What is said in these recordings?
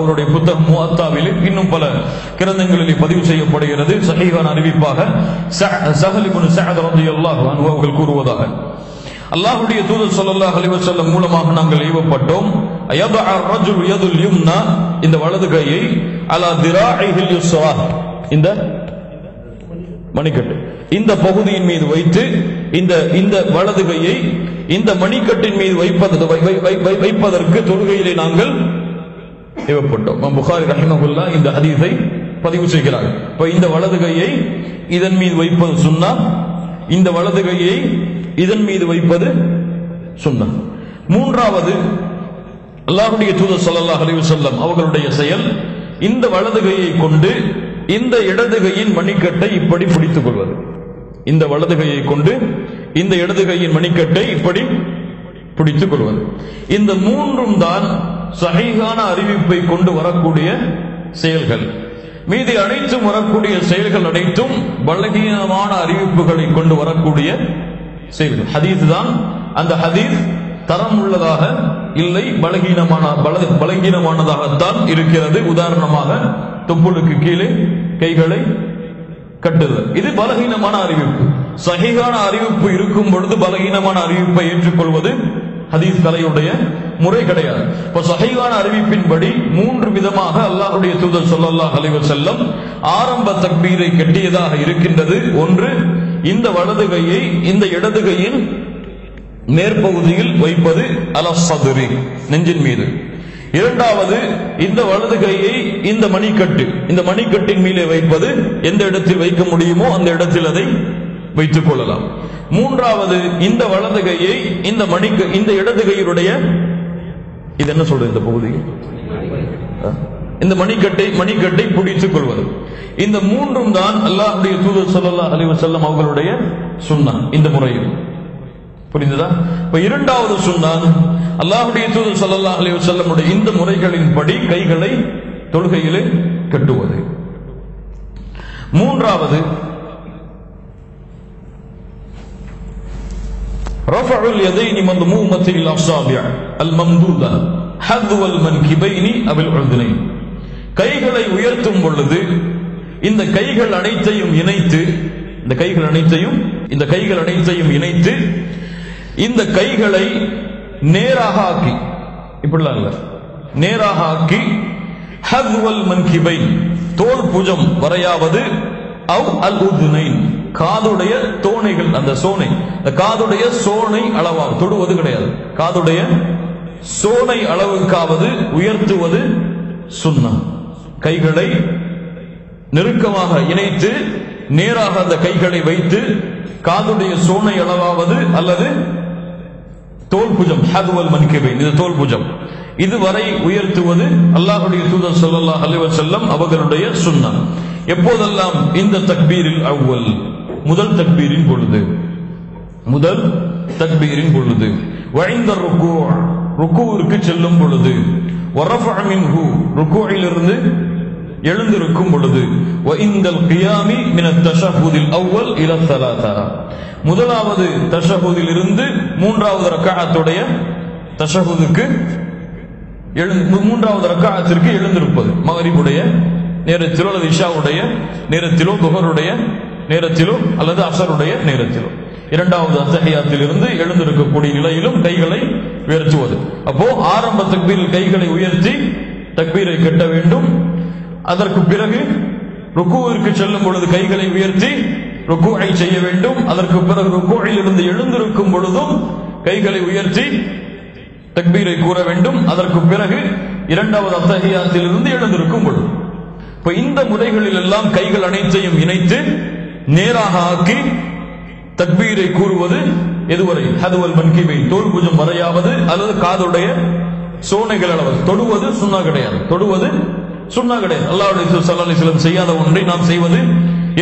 அவருடைய புத்தகம் முவாத்தாவிலே இன்னும் பல கிரந்தங்களிலே பதிவு செய்யப்படுகிறது. சஹீவான அறிவிப்பாக சஹலிபுன் சஹத் ரந்தி அல்லாஹ் அவர்கள் கூறுவதாக. அல்லாஹுடைய தூதர் சொல்லல்லாஹ் அலிவசல்லம் மூலமாக நாங்கள் ஏவப்பட்டோம். இந்த வலது கையை அலா திராஹில் இந்த மணிக்கட்டு. இந்த பகுதியின் மீது வைத்து இந்த இந்த வலது கையை இந்த மணிக்கட்டின் மீது வைப்பதற்கு தொழுகையிலே நாங்கள் தேவைப்பட்டோம். புகாரி ரஹிமகுல்லா இந்த ஹதீஸை பதிவு செய்கிறார். இப்ப இந்த வலது கையை இதன் மீது வைப்பது சுண்ணா இந்த வலது கையை இதன் மீது வைப்பது சுண்ணா மூன்றாவது அல்லாஹுடைய தூதர் சல்லா அலிவு செல்லம் அவர்களுடைய செயல் இந்த வலது கையை கொண்டு இந்த இடது கையின் மணிக்கட்டை இப்படி பிடித்துக் கொள்வது. இந்த வலது கையை கொண்டு இந்த இடது கையின் மணிக்கட்டை இப்படி பிடித்துக் கொள்வது. இந்த மூன்றும் தான் சகிகான அறிவிப்பை கொண்டு வரக்கூடிய செயல்கள். மீதி அனைத்தும் வரக்கூடிய செயல்கள் அனைத்தும் பலகீனமான அறிவிப்புகளை கொண்டு வரக்கூடிய செயல்கள். ஹதீஸ் தான். அந்த ஹதீஸ் தரம் உள்ளதாக இல்லை பலகீனமான பல- பலகீனமானதாகத்தான் இருக்கிறது. உதாரணமாக தொப்புளுக்கு கீழே கைகளை கட்டுதல். இது பலகீனமான அறிவிப்பு. சகிகான அறிவிப்பு இருக்கும் பொழுது பலகீனமான அறிவிப்பை ஏற்றுக்கொள்வது ஹதீஸ் கலையுடைய முறை கிடையாது. இப்ப சகைவான அறிவிப்பின்படி மூன்று விதமாக அல்லாஹுடைய தூதர் சொல்லல்லாஹ் அலைவர் செல்லம் ஆரம்ப தக்பீரை கட்டியதாக இருக்கின்றது. ஒன்று இந்த வலது கையை இந்த இடது கையின் மேற்பகுதியில் வைப்பது அல சதுரி நெஞ்சின் மீது. இரண்டாவது இந்த வலது கையை இந்த மணிக்கட்டு இந்த மணிக்கட்டின் மீது வைப்பது எந்த இடத்தில் வைக்க முடியுமோ அந்த இடத்தில் அதை வைத்துக் கொள்ளலாம் மூன்றாவது இந்த வலது கையை இந்த மணிக்கு இந்த இடது கையினுடைய இது என்ன சொல்றது இந்த பகுதி? இந்த மணிக்கட்டை மணிக்கட்டை பிடித்துக் கொள்வது. இந்த மூன்றும் தான் அல்லாஹுடைய தூதர் சொல்லல்லா அலிவு செல்லம் அவர்களுடைய சுண்ணான் இந்த முறையில் புரிந்ததா? இப்ப இரண்டாவது சுண்ணான் அல்லாஹுடைய தூதர் ஸல்லல்லாஹு அலைஹி வஸல்லமுடைய இந்த முறைகளின்படி கைகளை தொழுகையிலே கட்டுவது. மூன்றாவது رفع اليدين مضمومة الأصابع الممدودة حذو المنكبين أو العذنين கைகளை உயர்த்தும் பொழுது இந்த கைகள் அனைத்தையும் இணைத்து இந்த கைகள் அனைத்தையும் இந்த கைகள் அனைத்தையும் இணைத்து இந்த கைகளை நேராக ஆக்கி இப்படிலாம் இல்ல நேராக ஆக்கி ஹத்வல் மன்கிபை தோல் புஜம் வரையாவது அவ் அல் உதுனைன் காதுடைய தோணைகள் அந்த சோனை இந்த காதுடைய சோனை அளவாகும். தொடுவது கிடையாது. காதுடைய சோனை அளவுக்காவது உயர்த்துவது சுண்ணம் கைகளை நெருக்கமாக இணைத்து நேராக அந்த கைகளை வைத்து காதுடைய சோனை அளவாவது அல்லது தோல் புஜம் ஹதுவல் மன்கிபை இது தோல் புஜம். இதுவரை உயர்த்துவது அல்லாஹுடைய தூதர் சொல்லல்லா அலிவர் செல்லம் அவர்களுடைய சுண்ணம் எப்போதெல்லாம் இந்த தக்பீரில் அவ்வல் முதல் தக்பீரின் பொழுது முதல் தக்பீரின் பொழுது. வழிந்த ருக்கு ருக்குவிற்கு செல்லும் பொழுது. வரஃபஅ ஹூ ருக்குவிலிருந்து எழுந்திருக்கும் பொழுது. வஇந்தல் கியாமி மின தஷஹுதில் அவ்வல் இல ஸலாத்தா முதலாவது தஷஹுதில் இருந்து மூன்றாவது ரக்காத்துடைய தஷஹுதுக்கு எழுந்து மூன்றாவது ரக்காத்திற்கு எழுந்திருப்பது. மகரிபுடைய நேரத்திலோ அல்லது இஷாவுடைய நேரத்திலோ துஹருடைய நேரத்திலோ அல்லது அசருடைய நேரத்திலோ. இரண்டாவது அத்தஹியாத்தில் இருந்து எழுந்திருக்கக்கூடிய நிலையிலும் கைகளை உயர்த்துவது. அப்போ ஆரம்ப தக்பீரில் கைகளை உயர்த்தி தக்பீரை கட்ட வேண்டும். அதற்கு பிறகு ருக்குவிற்கு செல்லும் பொழுது கைகளை உயர்த்தி ருக்குவை செய்ய வேண்டும். அதற்கு பிறகு ருக்குவில் இருந்து எழுந்திருக்கும் பொழுதும் கைகளை உயர்த்தி தக்பீரை கூற வேண்டும். அதற்கு பிறகு இரண்டாவது அத்தஹியாத்தில் இருந்து எழுந்திருக்கும் பொழுது. இப்ப இந்த முறைகளில் எல்லாம் கைகள் அனைத்தையும் இணைத்து நேராக ஆக்கி தக்பீரை கூறுவது எதுவரை? ஹதுவல் மன்கிபை தோல் பூஜம் வரையாவது அல்லது காதுடைய சோனைகள் அளவு தொடுவது சுண்ணா கிடையாது. தொடுவது சுண்ணா கிடையாது. அல்லாவுடைய தூதர் சிலம் செய்யாத ஒன்றை நாம் செய்வது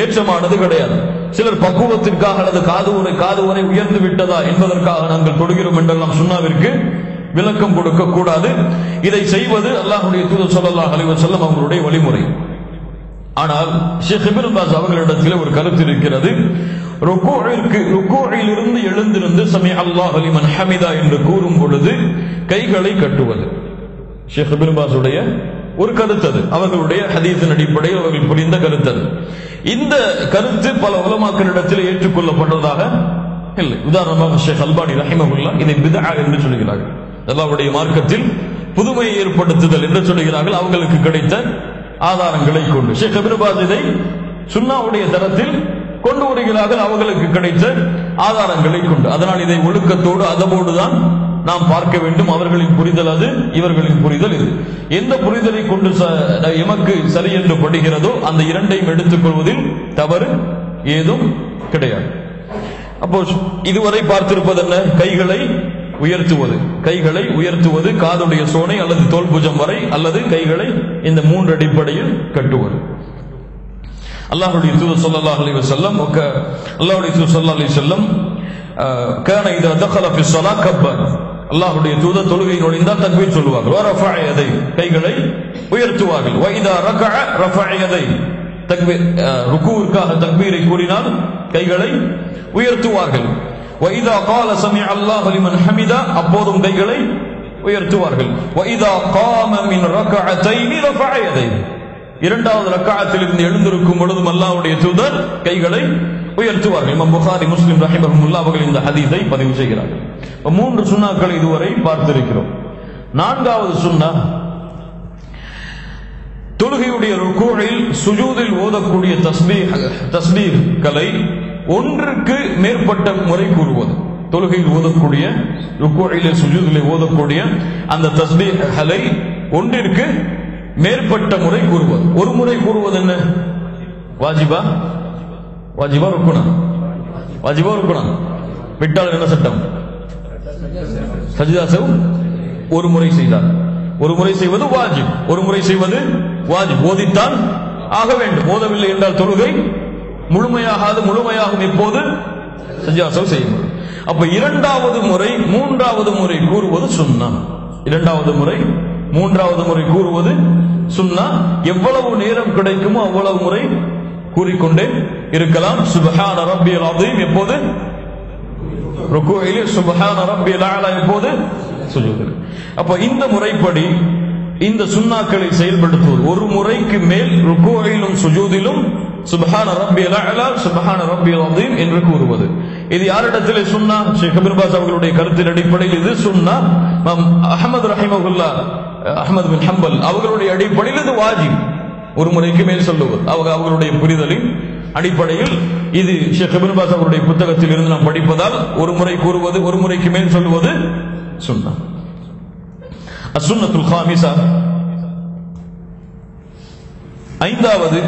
ஏற்றமானது கிடையாது. சிலர் பக்குவத்திற்காக அல்லது காது உரை காது உரை உயர்ந்து விட்டதா என்பதற்காக நாங்கள் தொடுகிறோம் என்றெல்லாம் சுண்ணாவிற்கு விளக்கம் கொடுக்க கூடாது. இதை செய்வது அல்லாஹுடைய தூதர் சொல்லல்லா அலைஹி செல்லம் அவங்களுடைய வழிமுறை. ஆனால் ஷேக் இப்னு பாஸ் அவர்களிடத்தில் ஒரு கருத்து இருக்கிறது. ருக்கூஇற்கு ருக்கூஇல் இருந்து எழுந்திருந்து சமி அல்லாஹ் லிமன் ஹமிதா என்று கூறும் பொழுது கைகளை கட்டுவது. ஷேக் இப்னு பாஸுடைய ஒரு கருத்து அது. அவர்களுடைய ஹதீஸின் அடிப்படையில் அவர்கள் புரிந்த கருத்து அது. இந்த கருத்து பல உலமாக்களிடத்தில் ஏற்றுக்கொள்ளப்பட்டதாக இல்லை. உதாரணமாக ஷேக் அல்பானி ரஹிமகுல்லா இதை பிதா என்று சொல்கிறார்கள். அல்லாவுடைய மார்க்கத்தில் புதுமையை ஏற்படுத்துதல் என்று சொல்கிறார்கள். அவங்களுக்கு கிடைத்த ஆதாரங்களை கொண்டு. ஷேக் அபிர்பாஸ் இதை சுண்ணாவுடைய தரத்தில் கொண்டு வருகிறார்கள் அவர்களுக்கு கிடைத்த ஆதாரங்களை கொண்டு. அதனால் இதை ஒழுக்கத்தோடு அதவோடு தான் நாம் பார்க்க வேண்டும். அவர்களின் புரிதல் அது இவர்களின் புரிதல் இது. எந்த புரிதலை கொண்டு ச- எமக்கு சரி என்று படுகிறதோ அந்த இரண்டையும் எடுத்துக்கொள்வதில் தவறு ஏதும் கிடையாது. அப்போ இதுவரை பார்த்திருப்பது என்ன கைகளை உயர்த்துவது. கைகளை உயர்த்துவது காதுடைய சோனை அல்லது தோல் புஜம் வரை அல்லது கைகளை இந்த மூன்று அடிப்படையில் கட்டுவது. அல்லாஹுடைய தூதர் சல்லாஹ் அலி வசல்லம் அல்லாஹுடைய தூதர் சல்லா அலி சொல்லம் கேன இத தகலபி சொலா கப்பர் அல்லாஹுடைய தூத தொழுகை நுழைந்தால் தக்பீர் சொல்லுவார்கள் ரஃபாயதை கைகளை உயர்த்துவார்கள் வைதா ரக ரஃபாயதை தக்பீர் ருக்குவிற்காக தக்பீரை கூறினால் கைகளை உயர்த்துவார்கள் வைதா கால சமி அல்லாஹ் அலிமன் ஹமிதா அப்போதும் கைகளை உயர்த்துவார்கள் வைதா காம மின் ரக ரஃபாயதை இரண்டாவது ரக்காயத்தில் இருந்து எழுந்திருக்கும் பொழுதும் அல்லாவுடைய தூதர் கைகளை உயர்த்துவார்கள். இமாம் புகாரி முஸ்லிம் ரஹிமஹுல்லா அவர்கள் இந்த ஹதீஸை பதிவு செய்கிறார்கள். இப்ப மூன்று சுண்ணாக்களை இதுவரை பார்த்திருக்கிறோம். நான்காவது சுண்ணா தொழுகையுடைய ருக்கூழில் சுஜூதில் ஓதக்கூடிய தஸ்பீர் தஸ்பீஹ்களை ஒன்றுக்கு மேற்பட்ட முறை கூறுவது. தொழுகையில் ஓதக்கூடிய ருக்கூழிலே சுஜூதிலே ஓதக்கூடிய அந்த தஸ்பீஹ்களை ஒன்றிற்கு மேற்பட்ட முறை கூறுவது. ஒரு முறை கூறுவது என்ன? வாஜிபா? வாஜிபா ருக்குணா வாஜிபா ருக்குணா விட்டால் என்ன சட்டம்? சஜிதாசவ் ஒரு முறை செய்தார். ஒரு முறை செய்வது வாஜிப். ஒரு முறை செய்வது வாஜிப். ஓதித்தான் ஆக வேண்டும். ஓதவில்லை என்றால் தொழுகை முழுமையாகாது முழுமையாகும் இப்போது சஜிதாசவ் செய்யும். அப்ப இரண்டாவது முறை மூன்றாவது முறை கூறுவது சுன்னா இரண்டாவது முறை மூன்றாவது முறை கூறுவது சுன்னா எவ்வளவு நேரம் கிடைக்குமோ அவ்வளவு முறை கூறிக்கொண்டே இருக்கலாம். சுபஹான ரப்பியல் அதீம் எப்போது? ருக்குவிலே சுபஹான ரப்பியல் அலா எப்போது? சுஜூதில். அப்ப இந்த முறைப்படி இந்த சுண்ணாக்களை செயல்படுத்துவது ஒரு முறைக்கு மேல் ருக்குவையிலும் சுஜூதிலும் சுபஹான ரப்பி அலா சுபஹான ரப்பி அதீம் என்று கூறுவது. இது யாரிடத்திலே சுன்னா? ஷேக் அபீர் பாஸ் அவர்களுடைய கருத்தின் அடிப்படையில் இது சுன்னா. அஹமது ரஹிமகுல்லா அஹமது பின் ஹம்பல் அவர்களுடைய அடிப்படையில் இது வாஜிப். ஒரு முறைக்கு மேல் சொல்லுவது. அவங்க அவர்களுடைய புரிதலின் அடிப்படையில் இது ஷேக் இப்னு பாஸ் அவருடைய புத்தகத்தில் இருந்து நாம் படிப்பதால் ஒரு முறை கூறுவது ஒரு முறைக்கு மேல் சொல்லுவது சுன்னா. அசுன்னத்துல் ஹாமிசா ஐந்தாவது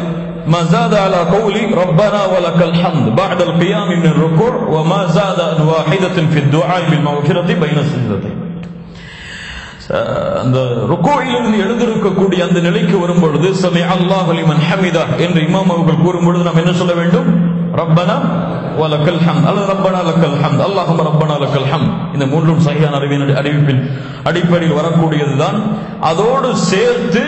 ما زاد على قول ربنا ولك الحمد بعد القيام من الركوع وما زاد عن واحدة في الدعاء بالمغفرة بين السجدتين அந்த ருக்கோயிலிருந்து எழுந்திருக்கக்கூடிய அந்த நிலைக்கு வரும் பொழுது சமி அல்லாஹ் அலிமன் ஹமிதா என்று இமாம் அவர்கள் கூறும் பொழுது நாம் என்ன சொல்ல வேண்டும்? ரப்பனா வலக்கல் ஹம் அல்லது ரப்பனா லக்கல் ஹம் அல்லாஹ் ரப்பனா லக்கல் ஹம் இந்த மூன்றும் சரியான அறிவின் அறிவிப்பின் அடிப்படையில் வரக்கூடியதுதான் அதோடு சேர்த்து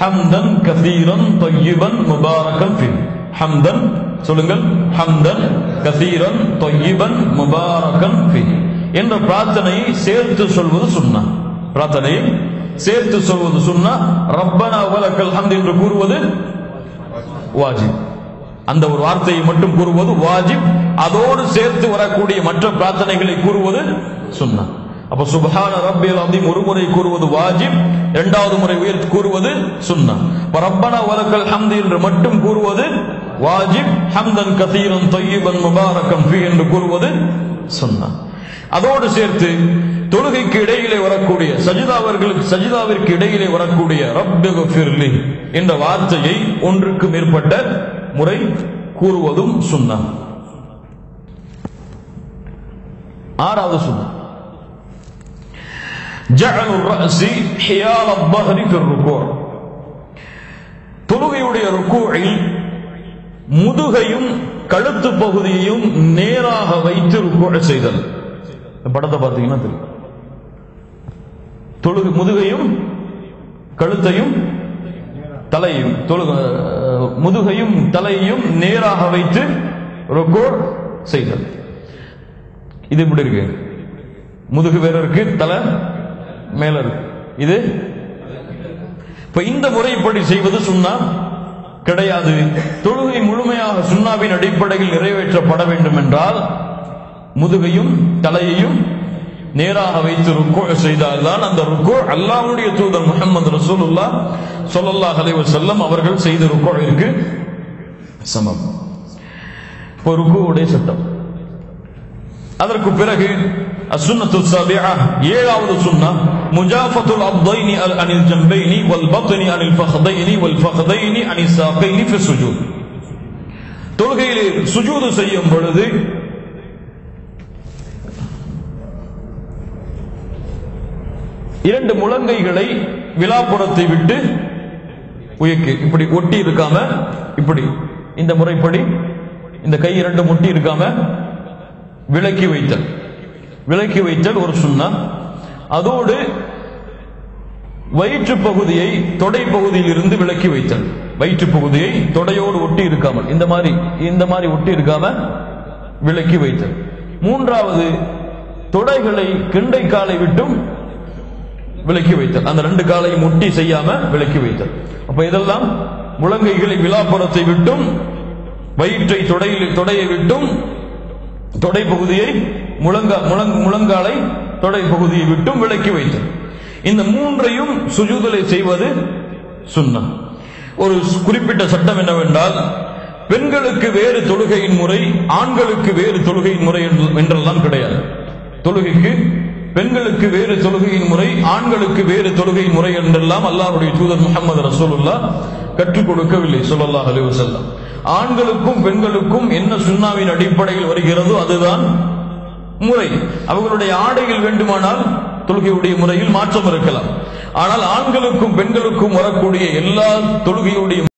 ஹம்தன் கதீரன் தொய்யிபன் முபாரக்கன் ஃபில் ஹம்தன் சொல்லுங்கள் ஹம்தன் கசீரன் தொய்யிபன் முபாரக்கன் ஃபில் என்ற பிரார்த்தனையை சேர்த்து சொல்வது சொன்னான் பிரார்த்தனையை சேர்த்து சொல்வது சொன்னா ரப்பனா வலக்கல் ஹம்த் என்று கூறுவது வாஜிப். அந்த ஒரு வார்த்தையை மட்டும் கூறுவது வாஜிப். அதோடு சேர்த்து வரக்கூடிய மற்ற பிரார்த்தனைகளை கூறுவது சுன்னா அப்ப சுபஹான ரப்பியல் அதீம் ஒரு முறை கூறுவது வாஜிப். இரண்டாவது முறை உயர்த்து கூறுவது சுன்னா ரப்பனா வலக்கல் ஹம்து என்று மட்டும் கூறுவது வாஜிப். ஹம்தன் கதீரன் தொய்யிபன் முபாரக்கம் ஃபி என்று கூறுவது சுன்னா அதோடு சேர்த்து தொழுகைக்கு இடையிலே வரக்கூடிய சஜிதாவர்கள் சஜிதாவிற்கு இடையிலே வரக்கூடிய ரப்பி என்ற வார்த்தையை ஒன்றுக்கு மேற்பட்ட முறை கூறுவதும் சுண்ணா. ஆறாவது சுண்ணா. தொழுகையுடைய ருக்குவில் முதுகையும் கழுத்து பகுதியையும் நேராக வைத்து ருக்கு செய்தல். படத்தை பார்த்தீங்கன்னா தெரியும். தொழுகு முதுகையும் கழுத்தையும் தலையும் தொழுக முதுகையும் தலையையும் நேராக வைத்து ருக்கோ செய்தல். இது இப்படி இருக்கு? முதுகு வேற இருக்கு தலை மேல இருக்கு. இது? இப்ப இந்த முறைப்படி செய்வது சுண்ணா? கிடையாது. தொழுகை முழுமையாக சுண்ணாவின் அடிப்படையில் நிறைவேற்றப்பட வேண்டும் என்றால் முதுகையும் தலையையும் நேராக வைத்து ருக்கோ செய்தால்தான் அந்த ருக்கோ அல்லாவுடைய தூதர் முகமது ரசூலுல்லா சொல்லல்லா அலைஹி செல்லம் அவர்கள் செய்த ருக்கோவிற்கு சமம். இப்போ ருக்குவுடைய சட்டம். அதற்கு பிறகு அசுன்னத்து சாபியா ஏழாவது சுன்னா முஜாஃபத்துல் அப்தைனி அல் அனில் ஜம்பைனி வல் பத்னி அனில் ஃபஹதைனி வல் ஃபஹதைனி அனில் சாக்கைனி ஃபி சுஜூத். தொழுகையிலே சுஜூது செய்யும் பொழுது இரண்டு முழங்கைகளை விழாப்புறத்தை விட்டு உயக்கு இப்படி ஒட்டி இருக்காம இப்படி இந்த முறைப்படி இந்த கை இரண்டு முட்டி இருக்காம விலக்கி வைத்தல். விலக்கி வைத்தல் ஒரு சுண்ணா. அதோடு வயிற்று பகுதியை தொடை பகுதியில் இருந்து விலக்கி வைத்தல். வயிற்று பகுதியை தொடையோடு ஒட்டி இருக்காமல் இந்த மாதிரி இந்த மாதிரி ஒட்டி இருக்காம விலக்கி வைத்தல். மூன்றாவது தொடைகளை கிண்டை காலை விட்டும் விலக்கி வைத்தல். அந்த ரெண்டு காலையும் முட்டி செய்யாம விலக்கி வைத்தல். அப்ப இதெல்லாம் முழங்கைகளை விழாப்புறத்தை விட்டும் வயிற்றை தொடையில் தொடையை விட்டும் தொடை பகுதியை முழங்கா முழங் முழங்காலை தொடை பகுதியை விட்டும் விலக்கி வைத்தல். இந்த மூன்றையும் சுஜூதலை செய்வது சுன்னா ஒரு குறிப்பிட்ட சட்டம் என்னவென்றால் பெண்களுக்கு வேறு தொழுகையின் முறை ஆண்களுக்கு வேறு தொழுகையின் முறை என்றெல்லாம் கிடையாது. தொழுகைக்கு பெண்களுக்கு வேறு தொழுகையின் முறை ஆண்களுக்கு வேறு தொழுகையின் முறை என்றெல்லாம் அல்லாஹுடைய தூதர் முகமது ரசூலுல்லா கற்றுக் கொடுக்கவில்லை சொல்லல்லா அலைஹி வஸல்லம். ஆண்களுக்கும் பெண்களுக்கும் என்ன சுண்ணாவின் அடிப்படையில் வருகிறதோ அதுதான் முறை. அவர்களுடைய ஆடையில் வேண்டுமானால் தொழுகையுடைய முறையில் மாற்றம் இருக்கலாம். ஆனால் ஆண்களுக்கும் பெண்களுக்கும் வரக்கூடிய எல்லா தொழுகையுடைய